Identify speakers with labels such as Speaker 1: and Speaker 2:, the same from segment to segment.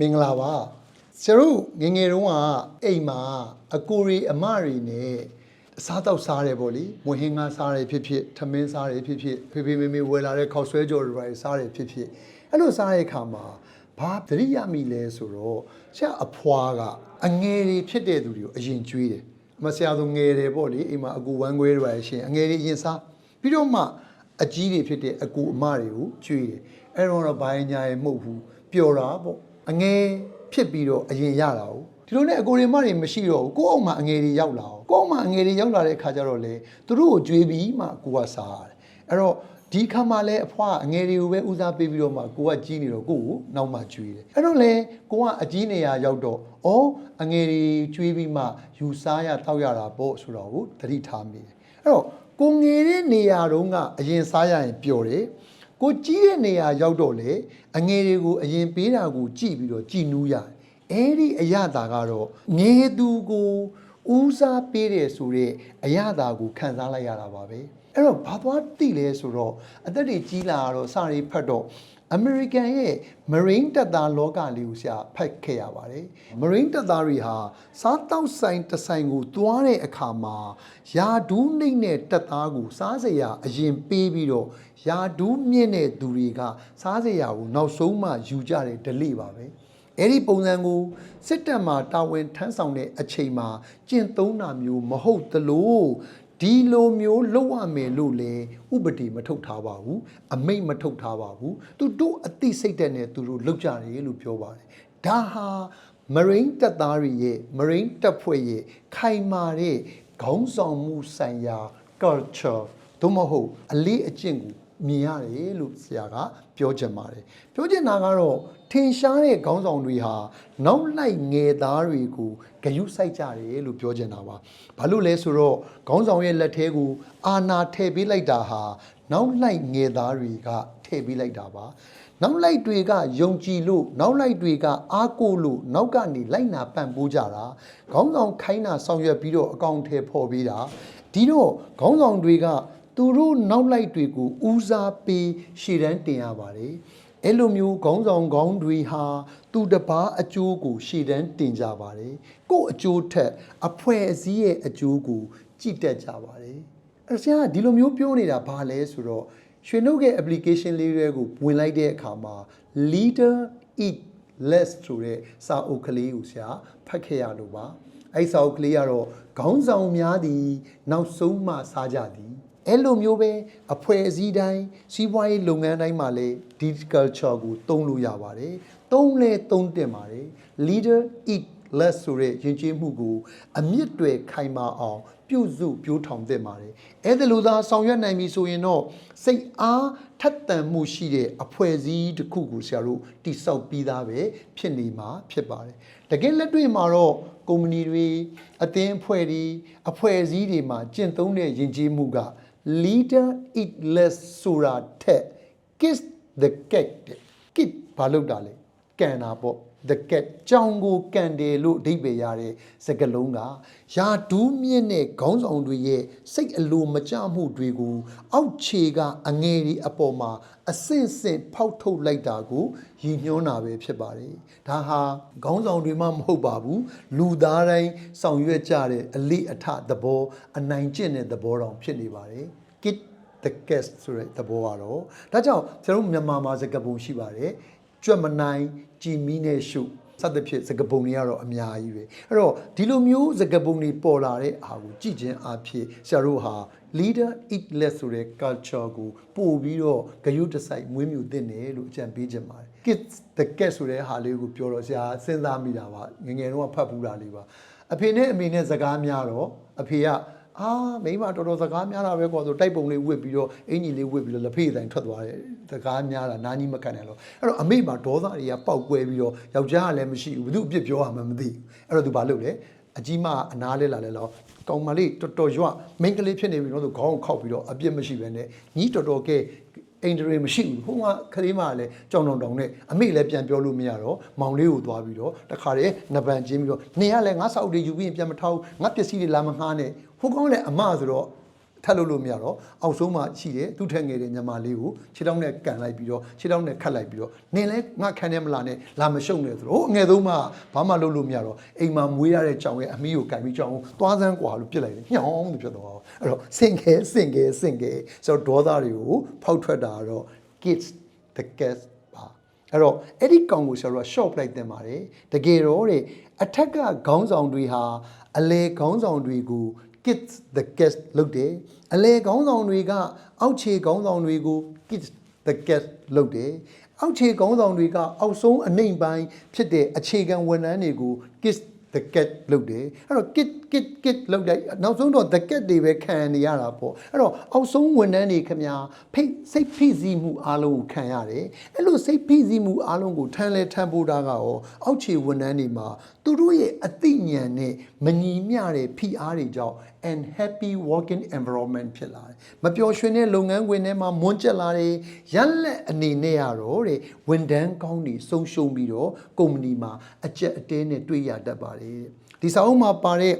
Speaker 1: မင်္ဂလာပါဆရာတို့ငယ်ငယ်တုန်းကအိမ်မှာအကိုရီအမရီနဲ့အစားတောက်စားတယ်ပေါ့လေမွေဟင်းကားစားတယ်ဖြစ်ဖြစ်ထမင်းစားတယ်ဖြစ်ဖြစ်ဖေဖေမေမေဝယ်လာတဲ့ခောက်ဆွဲကြော်တွေပါစားတယ်ဖြစ်ဖြစ်အဲ့လိုစားတဲ့အခါမှာဘာသတိရမိလဲဆိုတော့ဆရာအဖွားကအငယ်တွေဖြစ်တဲ့သူတွေကိုအရင်ကျွေးတယ်မဆရာဆိုငယ်တယ်ပေါ့လေအိမ်မှာအကူဝမ်းခွဲတွေပါရှင်အငယ်တွေအရင်စားပြီးတော့မှအကြီးတွေဖြစ်တဲ့အကူအမတွေကိုကျွေးတယ်အဲ့တော့တော့ဘိုင်းညာရဲ့မှုတ်ဘူးပျော်တာပေါ့ အငယ်ဖြစ်ပြီးတော့အရင်ရတာ哦ဒီလိုနဲ့အကိုရီမတွေမရှိတော့ဘူးကိုယ့်အောင်မှာအငယ်တွေရောက်လာအောင်ကိုယ့်အောင်မှာအငယ်တွေရောက်လာတဲ့ခါကျတော့လေသူတို့ကိုကြွေးပြီးမှကိုကစားရတယ်အဲ့တော့ဒီခါမှလည်းအဖွားအငယ်တွေကိုပဲဦးစားပေးပြီးတော့မှကိုကကြီးနေတော့ကိုကိုနောက်မှကျွေးတယ်အဲ့တော့လေကိုကအကြီးနေရရောက်တော့ဩအငယ်တွေကျွေးပြီးမှယူစားရတောက်ရတာပေါ့ဆိုတော့ကိုသတိထားမိတယ်အဲ့တော့ကိုငယ်တဲ့နေရာတုန်းကအရင်စားရရင်ပျော်တယ် ကိုကြီးတဲ့နေရာရောက်တော့လေအငယ်တွေကိုအရင်ပေးတာကိုကြည့်ပြီးတော့ကြည်နူးရတယ်အဲ့ဒီအရသာကတော့ငယ်သူကိုဦးစားပေးတယ်ဆိုတဲ့အရသာကိုခံစားလိုက်ရတာပါပဲအဲ့တော့ဘာသွားသိလဲဆိုတော့အသက်တွေကြီးလာတော့စရီဖတ်တော့ အမေရိကန်ရဲ့ Marine တပ်သားလောကလေးကိုဆရာဖတ်ခဲ့ရပါတယ်။ Marine တပ်သားတွေဟာစားတောက်ဆိုင်တစ်ဆိုင်ကိုသွားတဲ့အခါမှာယာဒူးနှိမ့်တဲ့တပ်သားကိုစားစရာအရင်ပေးပြီးတော့ယာဒူးမြင့်တဲ့သူတွေကစားစရာကိုနောက်ဆုံးမှယူကြတဲ့ဒလိပါပဲ။အဲ့ဒီပုံစံကိုစစ်တပ်မှာတာဝန်ထမ်းဆောင်တဲ့အချိန်မှာကျင့်သုံးတာမျိုးမဟုတ်သလို ဒီလိုမျိုးလုပ်ရမယ်လို့လေဥပဒေမထုတ်ထားပါဘူးအမိတ်မထုတ်ထားပါဘူးသူတို့အသိစိတ်တဲ့နဲ့သူတို့လုပ်ကြတယ်လို့ပြောပါတယ်ဒါဟာ Marine တပ်သားတွေရဲ့ Marine တပ်ဖွဲ့ရဲ့ခိုင်မာတဲ့ခေါင်းဆောင်မှုဆိုင်ရာ culture သို့မဟုတ်အလေးအကျင့်ကိုမြင်ရတယ်လို့ဆရာကပြောချင်ပါတယ်ပြောချင်တာကတော့ ထင်ရှားတဲ့ခေါင်းဆောင်တွေဟာနောက်လိုက်ငယ်သားတွေကိုဂယုစိုက်ကြတယ်လို့ပြောချင်တာပါဘာလို့လဲဆိုတော့ခေါင်းဆောင်ရဲ့လက်ထဲကိုအာနာထည့်ပေးလိုက်တာဟာနောက်လိုက်ငယ်သားတွေကထည့်ပေးလိုက်တာပါနောက်လိုက်တွေကယုံကြည်လို့နောက်လိုက်တွေကအားကိုးလို့နောက်ကနေလိုက်နာပံ့ပိုးကြတာခေါင်းဆောင်ခိုင်းတာဆောင်ရွက်ပြီးတော့အကောင့်ထဲပေါ်ပေးတာဒီတော့ခေါင်းဆောင်တွေကသူတို့နောက်လိုက်တွေကိုဦးစားပေးရှေ့တန်းတင်ရပါတယ် အဲ့လိုမျိုးခေါင်းဆောင်ခေါင်းတွေဟာသူတပားအကျိုးကို ရှေ့တန်းတင်ကြပါတယ်ကို့အကျိုးထက်အဖွဲ့အစည်းရဲ့အကျိုးကို ကြည့်တတ်ကြပါတယ်အဲ့ဆရာကဒီလိုမျိုးပြောနေတာဘာလဲဆိုတော့ရွှေနှုတ်ရဲ့ application လေးတွေကိုဝင်လိုက်တဲ့အခါမှာ leader eat less ဆိုတဲ့စာအုပ်ကလေးကိုဆရာဖတ်ခဲ့ရလို့ပါအဲ့စာအုပ်ကလေးကတော့ခေါင်းဆောင်များသည် နောက်ဆုံးမှစားကြသည် အဲ့လိုမျိုးပဲအဖွဲ့အစည်းတိုင်းစီးပွားရေးလုပ်ငန်းတိုင်းမှာလည်းဒီ culture ကိုသုံးလို့ရပါတယ်။သုံးလဲသုံးတင်ပါတယ် leader eat less ဆိုတဲ့ယဉ်ကျေးမှုကိုအမြင့်တွေခိုင်မာအောင် ပြုစုပြိုးထောင်သင့်ပါတယ်။အဲ့ဒါလိုသာဆောင်ရွက်နိုင်ပြီဆိုရင်တော့စိတ်အားထက်သန်မှုရှိတဲ့အဖွဲ့အစည်းတစ်ခုကိုဆရာတို့တိစောက်ပြီးသားပဲဖြစ်နေမှာဖြစ်ပါတယ်။တကယ်လက်တွေ့မှာတော့ကုမ္ပဏီတွေအသင်းအဖွဲ့တွေအဖွဲ့အစည်းတွေမှာကျင့်သုံးတဲ့ယဉ်ကျေးမှုက leader eat less ဆိုတာထက် kiss the cat တဲ့ kid ဘာလုပ်တာလဲကန်တာပေါ့ the cat ကြောင်ကိုကန်တယ်လို့အဓိပ္ပာယ်ရတဲ့စကားလုံးကယာဒူးမြင့်တဲ့ခေါင်းဆောင်တွေရဲ့စိတ်အလိုမကျမှုတွေကိုအောက်ခြေကအငယ်ဒီအပေါ်မှာအစင့်စင့်ဖောက်ထုတ်လိုက်တာကိုရည်ညွှန်းတာပဲဖြစ်ပါတယ်ဒါဟာခေါင်းဆောင်တွေမှမဟုတ်ပါဘူးလူသားတိုင်းဆောင်ရွက်ကြတဲ့အလေးအထသဘောအနိုင်ကျင့်တဲ့သဘောတောင်ဖြစ်နေပါတယ် kid the guest ဆိုတဲ့သဘောကတော့ဒါကြောင့်ကျွန်တော်တို့မြန်မာမှာစကားပုံရှိပါတယ် ကြွက်မနိုင်ကြည်မီးနဲ့ရှုစသဖြင့်စကားပုံတွေကတော့အများကြီးပဲအဲ့တော့ဒီလိုမျိုးစကားပုံတွေပေါ်လာတဲ့အားကိုကြည်ချင်းအဖြစ်ဆရာတို့ဟာ leader eat less ဆိုတဲ့ culture ကိုပို့ပြီးတော့ဂယုတစိုက်မွေးမြူသင့်တယ်လို့အကြံပေးချင်ပါတယ် kids the cat ဆိုတဲ့ဟာလေးကိုပြောတော့ဆရာစဉ်းစားမိတာပါငယ်ငယ်တော့ဖတ်ဘူးတာလေးပါအဖေနဲ့အမေနဲ့စကားများတော့အဖေက အာမိမတော်တော်စကားများတာပဲကွာဆိုတိုက်ပုံလေးဝစ်ပြီးတော့အင်ကြီးလေးဝစ်ပြီးတော့လက်ဖေးတိုင်းထွက်သွားတယ်စကားများတာနားကြီးမခံနိုင်တော့အဲ့တော့အမေမှာဒေါသတွေကပေါက်ကွဲပြီးတော့ယောက်ျားကလည်းမရှိဘူးဘယ်သူအပြစ်ပြောရမှမသိဘူးအဲ့တော့သူဘာလုပ်လဲအကြီးမအနားလဲလာလဲတော့ကောင်မလေးတော်တော်ရွမိန်းကလေးဖြစ်နေပြီတော့ဆိုခေါင်းကိုခောက်ပြီးတော့အပြစ်မရှိပဲနဲ့ညီတော်တော်ကဲ အိမ်တရေမရှိဘူးဟိုကခလေးမလည်းကြောင်တောင်တောင်နဲ့အမေလည်းပြန်ပြောလို့မရတော့မောင်လေးကိုသွားပြီးတော့တခါတည်းနပန်ချင်းပြီးတော့နေရလဲငါစောက်တွေယူပြီးရင်ပြန်မထောက်ငါပစ္စည်းတွေလာမငှားနဲ့ဟိုကောင်လည်းအမဆိုတော့ ထပ်လို့လို့မရတော့အောက်ဆုံးမှာရှိတယ်သူ့ထက်ငယ်တဲ့ညမလေးကိုခြေထောက်နဲ့ကန်လိုက်ပြီးတော့ခြေထောက်နဲ့ခတ်လိုက်ပြီးတော့နင်လဲငါခံနေမလားနဲ့လာမရှုံနဲ့ဆိုတော့ဟိုအငယ်ဆုံးမှဘာမှလုပ်လို့မရတော့အိမ်မှာမွေးရတဲ့ကြောင်ရဲ့အမီးကိုကန်ပြီးကြောင်ကိုသွားစမ်းကွာလို့ပြစ်လိုက်တယ်ညောင်းလို့ဖြစ်သွားအောင်အဲ့တော့စင်ခဲစင်ခဲစင်ခဲဆိုတော့ဒေါသတွေကိုဖောက်ထွက်တာကတော့ kids the gas ပါအဲ့တော့အဲ့ဒီကောင်ကိုဆရာတို့က short လိုက်တင်ပါတယ်တကယ်တော့တဲ့အထက်ကခေါင်းဆောင်တွေဟာအလေခေါင်းဆောင်တွေကို kids the guest လုပ်တယ်အလေခေါင်းဆောင်တွေကအောက်ခြေခေါင်းဆောင်တွေကို kids the guest လုပ်တယ်အောက်ခြေခေါင်းဆောင်တွေကအောက်ဆုံးအနှိမ်ပိုင်းဖြစ်တဲ့အခြေခံဝန်ထမ်းတွေကို kids the cat လုပ်တယ်အဲ့တော့ kit kit kit လုပ်လိုက်နောက်ဆုံးတော့ the cat တွေပဲခံနေရတာပေါ့အဲ့တော့အောက်ဆုံးဝန်ထမ်းတွေခမညာဖိတ်စိတ်ဖိစီးမှုအားလုံးကိုခံရတယ်အဲ့လိုစိတ်ဖိစီးမှုအားလုံးကိုထမ်းလဲထမ်းဖို့တာကရောအောက်ခြေဝန်ထမ်းတွေမှာ သူတို့ရဲ့အသိဉာဏ်နဲ့မညီမျှတဲ့ဖိအားတွေကြောင့် and happy working environment ဖြစ်လာတယ်မပျော်ရွှင်တဲ့လုပ်ငန်းခွင်ထဲမှာမွန်းကျက်လာတယ်ရလက်အနေနဲ့ရတော့တဲ့ဝန်ထမ်းကောင်းတွေဆုံးရှုံးပြီးတော့ကုမ္ပဏီမှာအကျက်အတဲနဲ့တွေ့ရတတ်ပါတယ်တဲ့ဒီစာအုပ်မှာပါတဲ့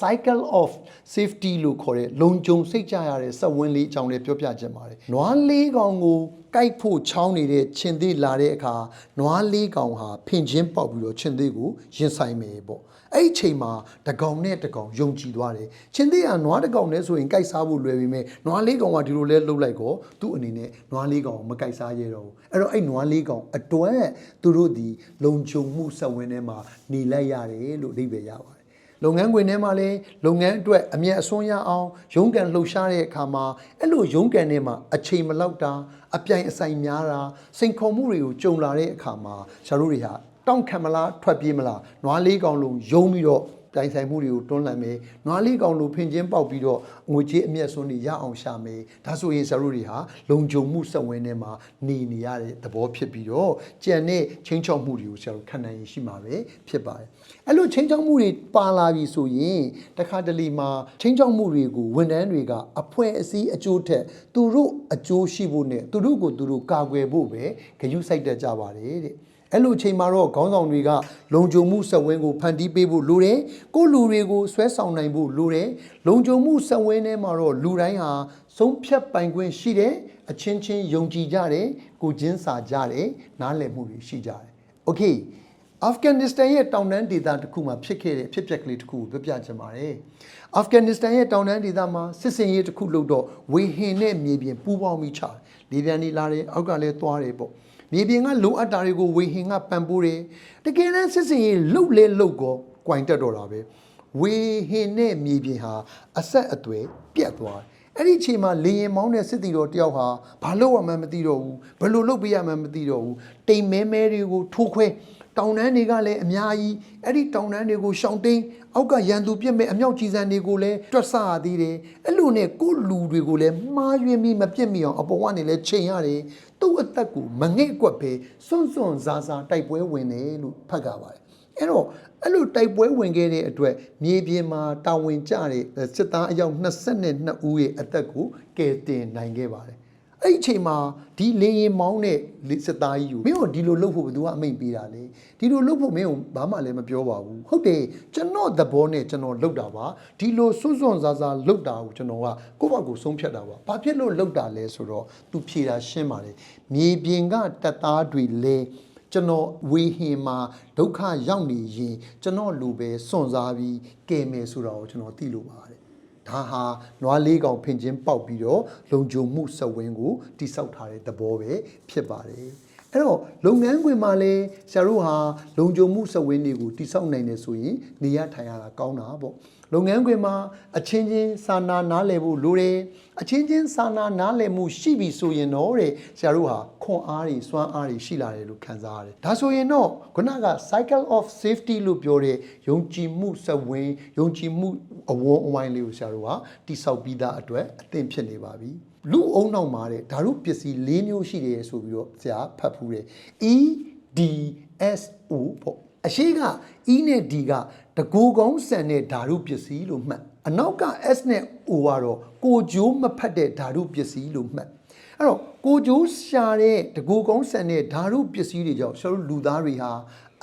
Speaker 1: cycle of safety လို့ခေါ်တဲ့လုံခြုံစိတ်ကြရတဲ့စက်ဝန်းလေးအကြောင်းလေးပြောပြခြင်းပါတယ်။နွားလေးကောင်ကိုကြိုက်ဖို့ချောင်းနေတဲ့ခြင်သေးလာတဲ့အခါနွားလေးကောင်ဟာဖင်ချင်းပေါက်ပြီးတော့ခြင်သေးကိုရင်ဆိုင်မယ်ပေါ့။အဲ့ဒီအချိန်မှာတကောင်နဲ့တကောင်ယုံကြည်သွားတယ်။ခြင်သေးကနွားတကောင်နဲ့ဆိုရင်ကြိုက်စားဖို့လွယ်ပေမဲ့နွားလေးကောင်ကဒီလိုလဲလှုပ်လိုက်ကောသူ့အနေနဲ့နွားလေးကောင်ကိုမကြိုက်စားရတော့ဘူး။အဲ့တော့အဲ့နွားလေးကောင်အတွက်သူတို့ဒီလုံခြုံမှုစက်ဝန်းထဲမှာနေလိုက်ရတယ်လို့အဓိပ္ပာယ်ရပါတယ် လုပ်ငန်းခွင်ထဲမှာလည်းလုပ်ငန်းအတွက်အမြတ်အစွန်းရအောင်ရုန်းကန်လှုပ်ရှားတဲ့အခါမှာအဲ့လိုရုန်းကန်ထဲမှာအချိန်မလောက်တာအပြိုင်အဆိုင်များတာစိန်ခေါ်မှုတွေကိုကြုံလာတဲ့အခါမှာရှာတို့တွေဟာတောင့်ခံမလားထွက်ပြေးမလားနွားလေးကောင်လုံးယုံပြီးတော့တိုင်ဆိုင်မှုတွေကိုတွန်းလှန်မယ်နွားလေးကောင်လိုဖင်ချင်းပေါက်ပြီးတော့ငွေကြေးအမျက်စွန်းတွေရအောင်ရှာမယ်ဒါဆိုရင်ဆရာတို့တွေဟာလုံခြုံမှုစက်ဝင်းထဲမှာနေနေရတဲ့သဘောဖြစ်ပြီးတော့ကြံတဲ့ချင်းချောက်မှုတွေကိုဆရာတို့ခံနိုင်ရင်ရှိမှာပဲဖြစ်ပါတယ်အဲ့လိုချင်းချောက်မှုတွေပါလာပြီဆိုရင်တခါတလေမှာချင်းချောက်မှုတွေကိုဝန်ထမ်းတွေကအဖွဲအစည်းအကျိုးထက်သူတို့အကျိုးရှိဖို့နဲ့သူတို့ကိုသူတို့ကာကွယ်ဖို့ပဲဂရုစိုက်တတ်ကြပါတယ်တဲ့ အဲ့လိုအချိန်မှာတော့ခေါင်းဆောင်တွေကလုံခြုံမှုစက်ဝင်းကိုဖန်တီးပေးဖို့လိုတယ်ကိုယ့်လူတွေကိုဆွဲဆောင်နိုင်ဖို့လိုတယ်လုံခြုံမှုစက်ဝင်းထဲမှာတော့လူတိုင်းဟာဆုံးဖြတ်ပိုင်ခွင့်ရှိတယ်အချင်းချင်းယုံကြည်ကြတယ်ကိုချင်းစာကြတယ်နားလည်မှုတွေရှိကြတယ်โอเคအာဖဂန်နစ္စတန်ရဲ့တောင်တန်းဒေသတစ်ခုမှာဖြစ်ခဲ့တဲ့အဖြစ်အပျက်ကလေးတစ်ခုကိုပြောပြချင်ပါတယ်အာဖဂန်နစ္စတန်ရဲ့တောင်တန်းဒေသမှာစစ်စင်ရေးတစ်ခုလုပ်တော့ဝေဟင်နဲ့မြေပြင်ပူးပေါင်းပြီးချတယ်လေပြန်နေလာတယ်အောက်ကလည်းသွားတယ်ပေါ့ မြေပြင်ကလိုအပ်တာတွေကိုဝေဟင်ကပံ့ပိုးတယ်တကယ်တမ်းစစ်စင်ရေးလှုပ်လဲလှုပ်ကော꽌တက်တော့တာပဲဝေဟင်နဲ့မြေပြင်ဟာအဆက်အသွယ်ပြတ်သွားတယ်အဲ့ဒီအချိန်မှာလေရင်မောင်းတဲ့စစ်တီတော်တယောက်ဟာဘာလို့ရမှန်းမသိတော့ဘူးဘယ်လိုလုပ်ပေးရမှန်းမသိတော့ဘူးတိမ်မဲမဲတွေကိုထိုးခွဲ တောင်တန်းတွေကလည်းအများကြီးအဲ့ဒီတောင်တန်းတွေကိုရှောင်တိန်အောက်ကရန်သူပြစ်မဲ့အမြောက်ကြီးစံတွေကိုလည်းတွက်ဆရသေးတယ်အဲ့လိုနဲ့ကိုယ့်လူတွေကိုလည်းမှားယွင်းပြီးမပြစ်မိအောင်အပေါ်ကနေလည်းချိန်ရတယ်သူ့အသက်ကိုမငဲ့ကွက်ပဲစွန့်စွန့်စားစားတိုက်ပွဲဝင်တယ်လို့ဖတ်ကြပါတယ်အဲ့တော့အဲ့လိုတိုက်ပွဲဝင်ခဲ့တဲ့အတွက်မြေပြင်မှာတာဝန်ကျတဲ့စစ်သားအယောက်22ဦးရဲ့အသက်ကိုကယ်တင်နိုင်ခဲ့ပါတယ် အဲ့ဒီအချိန်မှာဒီလေရင်မောင်းတဲ့စစ်သားကြီးကိုမင်းတို့ဒီလိုလုပ်ဖို့ဘယ်သူကအမိန့်ပေးတာလဲဒီလိုလုပ်ဖို့မင်းတို့ဘာမှလည်းမပြောပါဘူးဟုတ်တယ်ကျွန်တော်သဘောနဲ့ကျွန်တော်လုပ်တာပါဒီလိုစွန့်စွန့်စားစားလုပ်တာကိုကျွန်တော်ကကိုယ့်ဘက်ကိုဆုံးဖြတ်တာပါဘာဖြစ်လို့လုပ်တာလဲဆိုတော့သူဖြေတာရှင်းပါတယ်မြေပြင်ကတပ်သားတွေလဲကျွန်တော်ဝေဟင်မှာဒုက္ခရောက်နေရင်ကျွန်တော်လူပဲစွန့်စားပြီးကယ်မယ်ဆိုတာကိုကျွန်တော်သိလို့ပါတယ် ဒါဟာနွားလေးကောင်ဖင်ချင်းပေါက်ပြီးတော့လုံခြုံမှုစက်ဝင်းကိုတိဆောက်ထားတဲ့သဘောပဲဖြစ်ပါတယ်အဲ့တော့လုပ်ငန်းခွင်မှာလည်းဆရာတို့ဟာလုံခြုံမှုစက်ဝင်းတွေကိုတိဆောက်နိုင်တယ်ဆိုရင်နေရထိုင်ရတာကောင်းတာပေါ့ လုပ်ငန်းခွင်မှာအချင်းချင်းစာနာနားလည်ဖို့လိုတယ်အချင်းချင်းစာနာနားလည်မှုရှိပြီဆိုရင်တော့တဲ့ဆရာတို့ဟာခွန်အားတွေစွမ်းအားတွေရှိလာတယ်လို့ခံစားရတယ်ဒါဆိုရင်တော့ခုနက cycle of safety လို့ပြောတဲ့ယုံကြည်မှုစက်ဝင်းယုံကြည်မှုအဝန်းအဝိုင်းလေးကိုဆရာတို့ကတိဆောက်ပြီးသားအတွက်အသင့်ဖြစ်နေပါပြီလူအုံနောက်မှာတဲ့ဓာတုပစ္စည်း၄မျိုးရှိတယ်ဆိုပြီးတော့ဆရာဖတ်ဖူးတယ် E D S O ပေါ့ အရှိက E နဲ့ D ကတကူကောင်းဆန်တဲ့ဓာတုပစ္စည်းလို့မှတ်အနောက်က S နဲ့ O ကတော့ကိုကြိုးမဖတ်တဲ့ဓာတုပစ္စည်းလို့မှတ်အဲ့တော့ကိုကြိုးရှာတဲ့တကူကောင်းဆန်တဲ့ဓာတုပစ္စည်းတွေကြောင့်ကျွန်တော်တို့လူသားတွေဟာ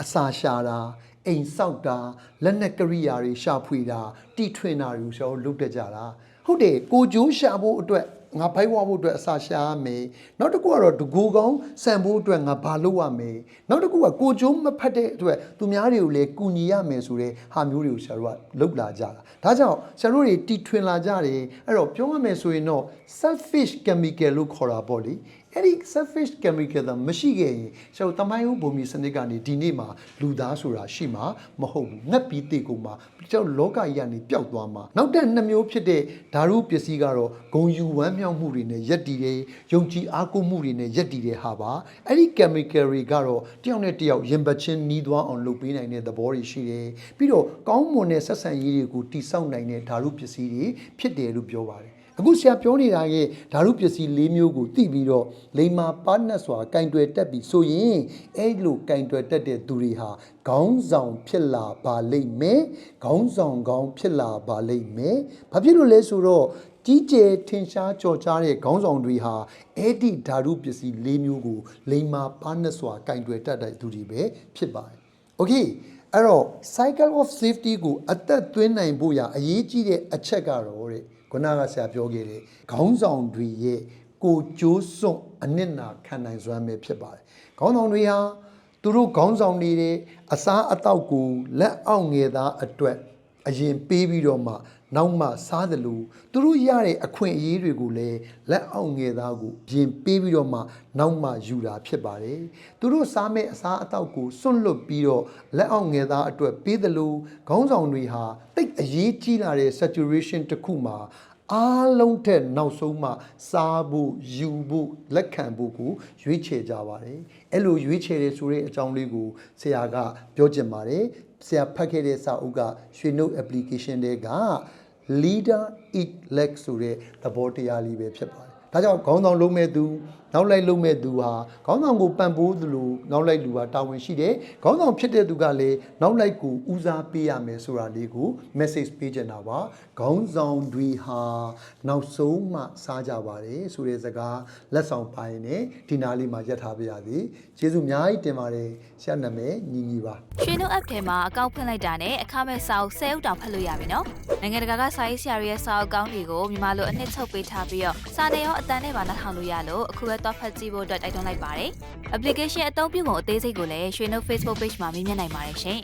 Speaker 1: အစာရှာတာအိမ်ဆောက်တာလက်နက်ကရိယာတွေရှာဖွေတာတီထွင်တာတွေကိုကျွန်တော်တို့လုပ်တတ်ကြတာဟုတ်တယ်ကိုကျိုးရှာဖို့အတွက် ငါဖိုက်ဝဖို့အတွက်အစာရှာရမယ်နောက်တစ်ခုကတော့ဒကူကောင်းဆန်ဖို့အတွက်ငါဘာလုပ်ရမယ်နောက်တစ်ခုကကိုကျိုးမဖတ်တဲ့အတွက်သူများတွေကိုလည်းကူညီရမယ်ဆိုတဲ့ဟာမျိုးတွေကိုဆရာတို့ကလုပ်လာကြတာဒါကြောင့်ဆရာတို့တွေတီထွင်လာကြတယ်အဲ့တော့ပြောရမယ်ဆိုရင်တော့ selfish chemical လို့ခေါ်တာပေါ့လေ အဲ့ဒီ selfish chemical that မရှိခဲ့ရင်ဆရာတို့တမိုင်းဦးဘုံမီစနစ်ကနေဒီနေ့မှာလူသားဆိုတာရှိမှာမဟုတ်ဘူးငတ်ပြီးတေကုန်မှာကျွန်တော်လောကကြီးကနေပျောက်သွားမှာနောက်တဲ့နှစ်မျိုးဖြစ်တဲ့ဓာတုပစ္စည်းကတော့ဂုံယူဝမ်းမြောက်မှုတွေနဲ့ရက်တည်တယ်ယုံကြည်အားကိုးမှုတွေနဲ့ရက်တည်တဲ့ဟာပါအဲ့ဒီ chemical တွေကတော့တယောက်နဲ့တယောက်ရင်ပတ်ချင်းနီးသွားအောင်လုပ်ပေးနိုင်တဲ့သဘောတွေရှိတယ်ပြီးတော့ကောင်းမွန်တဲ့ဆက်ဆံရေးတွေကိုတိစောက်နိုင်တဲ့ဓာတုပစ္စည်းတွေဖြစ်တယ်လို့ပြောပါတယ် အခုဆရာပြောနေတာရဲ့ဓာတုပစ္စည်း၄မျိုးကိုသိပြီးတော့လိမ္မာပါနတ်စွာကင်တွယ်တက်ပြီးဆိုရင်အဲ့လိုကင်တွယ်တက်တဲ့သူတွေဟာခေါင်းဆောင်ဖြစ်လာပါလိမ့်မယ်ခေါင်းဆောင်ကောင်းဖြစ်လာပါလိမ့်မယ်ဘာဖြစ်လို့လဲဆိုတော့ကြီးကျယ်ထင်ရှားကြော်ကြားတဲ့ခေါင်းဆောင်တွေဟာအဲ့ဒီဓာတုပစ္စည်း၄မျိုးကိုလိမ္မာပါနတ်စွာကင်တွယ်တက်တဲ့သူတွေပဲဖြစ်ပါတယ်။ Okay အဲ့တော့ cycle of safety ကိုအသက်သွင်းနိုင်ဖို့ရအရေးကြီးတဲ့အချက်ကတော့တဲ့ ခုနကဆရာပြောခဲ့တဲ့ခေါင်းဆောင်တွေရဲ့ကိုကြိုးစွန့်အနစ်နာခံနိုင်စွမ်းပဲဖြစ်ပါတယ်ခေါင်းဆောင်တွေဟာသူတို့ခေါင်းဆောင်နေတဲ့အစားအသောက်ကိုလက်အောက်ငယ်သားအတွက်အရင်ပေးပြီးတော့မှ နောက်မှစားတယ်လို့သူတို့ရတဲ့အခွင့်အရေးတွေကိုလည်းလက်အောက်ငယ်သားကိုပြင်ပေးပြီးတော့မှနောက်မှယူတာဖြစ်ပါတယ်သူတို့စားမဲ့အစားအသောက်ကိုစွန့်လွတ်ပြီးတော့လက်အောက်ငယ်သားအတွက်ပေးတယ်လို့ခေါင်းဆောင်တွေဟာတိတ်အရေးကြီးလာတဲ့ saturation တစ်ခုမှာအားလုံးထက်နောက်ဆုံးမှစားဖို့ယူဖို့လက်ခံဖို့ကိုရွေးချယ်ကြပါတယ်အဲ့လိုရွေးချယ်တယ်ဆိုတဲ့အကြောင်းလေးကိုဆရာကပြောချင်ပါတယ်ဆရာဖတ်ခဲ့တဲ့စာအုပ်ကရွှေနှုတ် application တွေက leader eat leg ဆိုတဲ့သဘောတရားလေးပဲဖြစ်ပါတယ်ဒါကြောင့်ခေါင်းဆောင်လုံးမဲ့သူ နောက်လိုက်လုံးမဲ့သူဟာခေါင်းဆောင်ကိုပံ့ပိုးသလိုနောက်လိုက်လူဟာတာဝန်ရှိတယ်ခေါင်းဆောင်ဖြစ်တဲ့သူကလည်းနောက်လိုက်ကိုဦးစားပေးရမယ်ဆိုတာလေးကို message ပေးချင်တာပါခေါင်းဆောင်တွေဟာနောက်ဆုံးမှစားကြပါတယ်ဆိုတဲ့စကားလက်ဆောင်ပိုင်းနဲ့ဒီနားလေးမှာရက်ထားပါရစေကျေးဇူးအများကြီးတင်ပါတယ်ဆရာနာမည်ညီညီပါ
Speaker 2: ရွှေနှုတ် app ထဲမှာအကောင့်ဖွင့်လိုက်တာနဲ့အခမဲ့စာအုပ်10အုပ်တောင်ဖတ်လို့ရပြီနော်နိုင်ငံတကာကစာရေးဆရာတွေရဲ့စာအုပ်ကောင်းတွေကိုမြန်မာလိုအနှစ်ချုပ်ပေးထားပြီးတော့စာနယ်ရောအတန်းနဲ့ပါနှာထောင်လို့ရလို့အခုပဲတော့ဖတ်ကြည့်ဖို့အတွက်တိုက်တွန်းလိုက်ပါတယ် application အသုံးပြုပုံအသေးစိတ်ကိုလည်းရွှေနှုတ် Facebook page မှာမြင်မြင်နိုင်ပါတယ်ရှင်